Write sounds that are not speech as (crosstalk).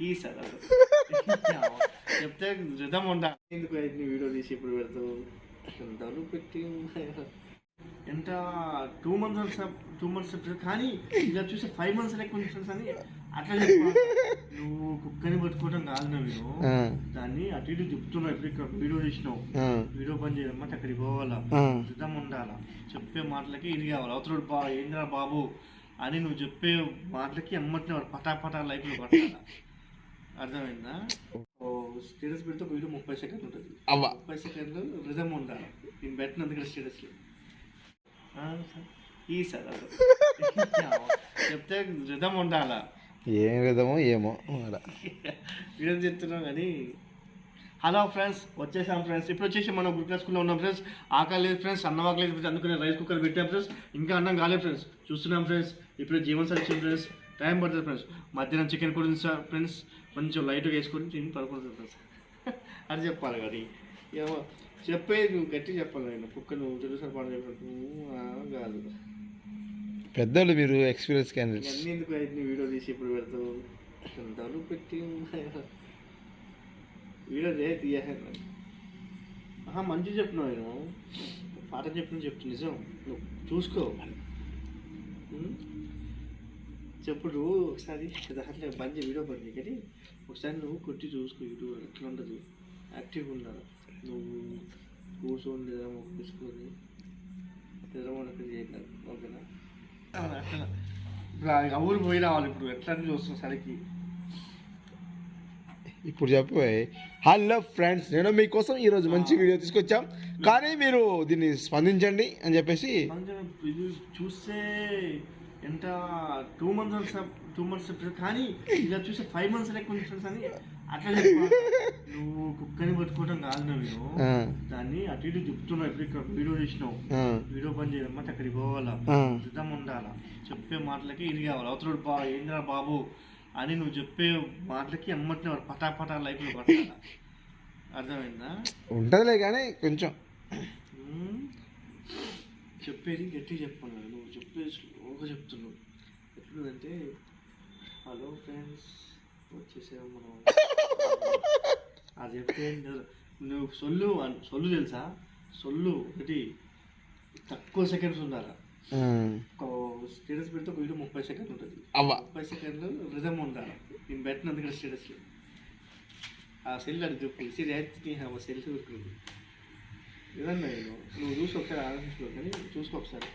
ఈ సార్. (laughs) చెప్తే రిధం ఉండా. ఎందుకు నీ వీడియో తీసి ఇప్పుడు పెడతావు? ఎంతవరకు పెట్టి ఎంత? టూ మంత్స్ టూ మంత్స్ కానీ ఇలా చూస్తే ఫైవ్ మంత్స్ లెక్క అని అట్లా నువ్వు కుక్కని పట్టుకోవడం కాదు ఆ, దాన్ని అటు ఇటు చెప్తున్నావు ఇప్పుడు ఇక్కడ వీడియో తీసినావు. వీడియో పని చేయమంటే అక్కడికి పోవాలా. సిద్ధం ఉండాలా? చెప్పే మాటలకి ఇది కావాలి. అవతరుడు బా ఏంద్రా బాబు? అని నువ్వు చెప్పే మాటలకి అమ్మటిని వాడు పటా పటా లైఫ్లో పట్టాలా అర్థమైందా? ఓ స్టేటస్ పెడితే ఒక వీడియో ముప్పై సెకండ్లు ఉంటుంది. అవ్వ. ముప్పై సెకండ్లు రిజం ఉండాలి. నేను పెట్టినందుకు స్టేటస్లో ఈ సార్. (laughs) చెప్తే రిధం ఉండాలా? ఏం విధమో ఏమో. (laughs) వీడియో చెప్తున్నాం కానీ హలో ఫ్రెండ్స్ వచ్చేసాం ఫ్రెండ్స్. ఇప్పుడు వచ్చేసి మనం గురుకుల స్కూల్లో ఉన్నాం ఫ్రెండ్స్. ఆకలి లేదు ఫ్రెండ్స్ అన్నం ఆకలి లేదు ఫ్రెండ్స్. అందుకని రైస్ కుక్కర్ పెట్టాం ఫ్రెండ్స్. ఇంకా అన్నం కాలేదు ఫ్రెండ్స్. చూస్తున్నాం ఫ్రెండ్స్. ఇప్పుడు జీవన్ సార్ ఇచ్చాం ఫ్రెండ్స్. టైం పడుతుంది ఫ్రెండ్స్. మధ్యాహ్నం చికెన్ కూడా సార్ ఫ్రెండ్స్. కొంచెం లైట్గా వేసుకొని తిని పడుకుంటుంది ఫ్రెండ్స్. (laughs) అది చెప్పాలి కానీ. ఏమో చెప్పేది నువ్వు గట్టి చెప్పాలి నేను. కుక్క నువ్వు తెలుసు పాడు చెప్పినట్టు కాదు. పెద్దోళ్ళు మీరు ఎక్స్పీరియన్స్ క్యాండిడేట్స్ ఎందుకు వీడియో తీసి ఇప్పుడు పెడతావు? పెట్టి వీడియో రే తీయాలి ఆహా మంచి చెప్తున్నావు నేను పాట చెప్పిన చెప్తు నిజం. నువ్వు చూసుకో. చెప్పుడు ఒకసారి దాంట్లో బంద్ వీడియో బంద్ కానీ ఒకసారి నువ్వు కొట్టి చూసుకో యూట్యూబ్ ఎట్లా ఉండదు యాక్టివ్గా ఉండాలి. నువ్వు కూర్చొని లేదా తీసుకొని తెరవడానికి చేయాలి ఓకేనా? ఇప్పుడు ఆ ఊరు పోయి రావాలి ఇప్పుడు. ఎట్లా అని చూస్తాం సరికి. ఇప్పుడు చెప్పు హలో ఫ్రెండ్స్ నేను మీకోసం ఈరోజు మంచి వీడియో తీసుకొచ్చాం. కానీ మీరు దీన్ని స్పందించండి అని చెప్పేసి ఇది చూస్తే ఎంత టూ మంత్స్ టూ మంత్స్ కానీ ఇలా చూస్తే ఫైవ్ మంత్స్ ఫ్రెండ్స్ అని. అట్లా నువ్వు కుక్కని పట్టుకోవడం కాదు నువ్వు దాన్ని అటు ఇటు చెప్తున్నావు ఇప్పుడు ఇక్కడ వీడియో తీసినావు ఆ, వీడియో పని చేయమంటే అక్కడికి పోవాలా. సిద్ధం ఉండాలా చెప్పే మాటలకి ఇది కావాలి. అవతరుడు బా ఏంద్రా బాబు? అని నువ్వు చెప్పే మాటలకి అమ్మటిని వాడు పటా పటా లైఫ్లో పట్టాలా అర్థమైందా? ఉంటుందిలే కానీ కొంచెం. చెప్పేది గట్టి చెప్పాను. నువ్వు చెప్పేది స్లోగా చెప్తున్నావు ఎట్లుందంటే హలో ఫ్రెండ్స్ వచ్చేసాము మనం. అది చెప్తే. నువ్వు సొల్లు సొల్లు తెలుసా? సొల్లు ఒకటి తక్కువ సెకండ్స్ ఉండాలా. ఒక స్టేటస్ పెడితే ఒక వీడియో ముప్పై సెకండ్లు ఉంటుంది. అవ్వ. ముప్పై సెకండ్లు రిజం ఉండాలి నేను పెట్టినందుకు స్టేటస్లో ఆ సెల్ అది చెప్పు సిరి అయితే ఆ సెల్ దొరుకుతుంది ఏదన్నా నేను నువ్వు చూసి ఒకసారి ఆలోచించుకో కానీ చూసుకో ఒకసారి.